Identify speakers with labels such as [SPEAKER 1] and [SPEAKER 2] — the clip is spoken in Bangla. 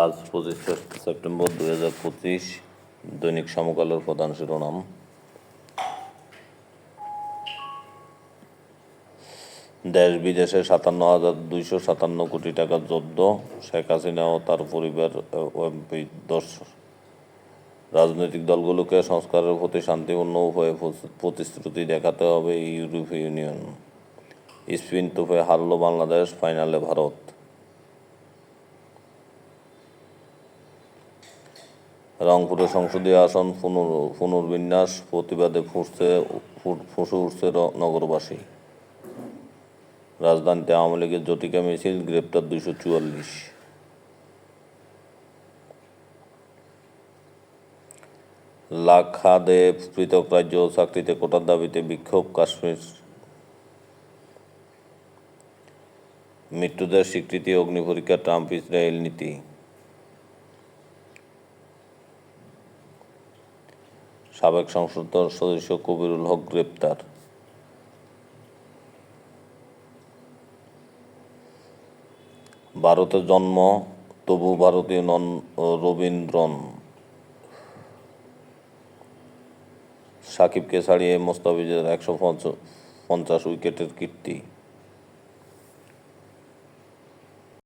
[SPEAKER 1] আজ পঁচিশে সেপ্টেম্বর দুই হাজার পঁচিশ, দৈনিক সমকালের প্রধান শিরোনাম। দেশ বিদেশে সাতান্ন হাজার দুইশো সাতান্ন কোটি টাকা জব্দ, শেখ হাসিনা ও তার পরিবার রাজনৈতিক দলগুলোকে সংস্কারের প্রতি শান্তিপূর্ণ উপায়ে প্রতিশ্রুতি দেখাতে হবে ইউরোপীয় ইউনিয়ন। স্পিন তোপে হারল বাংলাদেশ ফাইনালে ভারত। রংপুরে সংসদীয় আসন পুনর, পুনর্বিন্যাস, প্রতিবাদে ফুটছে ফুঁসে উঠছে নগরবাসী। রাজধানীতে আওয়ামী লীগের জটিকা মিছিল, গ্রেপ্তার দুইশো চুয়াল্লিশ। লাখাদে পৃথক রাজ্য চাকরিতে কোটার দাবিতে বিক্ষোভ, কাশ্মীর। মৃত্যুদের স্বীকৃতি, অগ্নিপরীক্ষা ট্রাম্প ইসরায়েল নীতি। সাবেক সংসদ সদস্য কবিরুল হক গ্রেপ্তার। ভারতে জন্ম, তবু ভারতীয় নন রবীন্দ্রন। সাকিবকে ছাড়িয়ে মোস্তাফিজের একশো পঞ্চাশ উইকেটের কীর্তি।